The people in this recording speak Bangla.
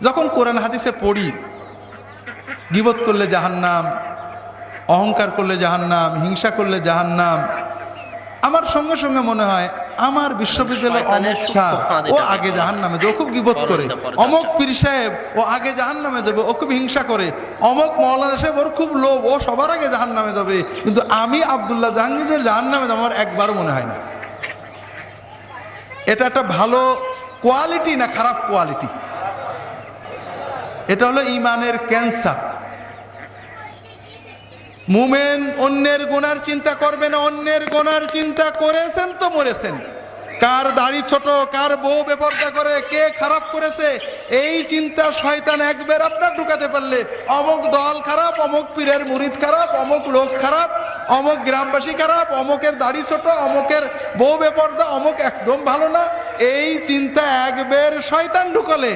যখন কোরআন হাদিসে পড়ি গিবত করলে জাহান্নাম অহংকার করলে জাহান্নাম হিংসা করলে জাহান্নাম আমার সঙ্গে সঙ্গে মনে হয় আমার বিশ্ববিদ্যালয়ের অমুক স্যার ও আগে জাহান নামে ও খুব গিবত করে অমক পীর সাহেব ও আগে জাহান নামে যাবে ও খুব হিংসা করে অমক মৌলানা সাহেব ওর খুব লোভ ও সবার আগে জাহান নামে যাবে কিন্তু আমি আবদুল্লাহ জাহাঙ্গীরের জাহান নামে আমার একবারও মনে হয় না। এটা একটা ভালো কোয়ালিটি না খারাপ কোয়ালিটি? এটা হলো ইমানের ক্যান্সার। মুমেন অন্যের গোনার চিন্তা করবে না, অন্যের গোনার চিন্তা করেছেন তো মরেছেন। কার দাড়ি ছোট, কার বউ বেপর্দা করে, কে খারাপ করেছে, এই চিন্তা শয়তান একবার আপনার ঢুকাতে পারলে। অমুক দল খারাপ, অমুক পীরের মুরিদ খারাপ, অমুক লোক খারাপ, অমুক গ্রামবাসী খারাপ, অমুকের দাড়ি ছোট, অমুকের বউ বেপর্দা, অমুক একদম ভালো না। এই চিন্তা একবার শয়তান ঢুকালে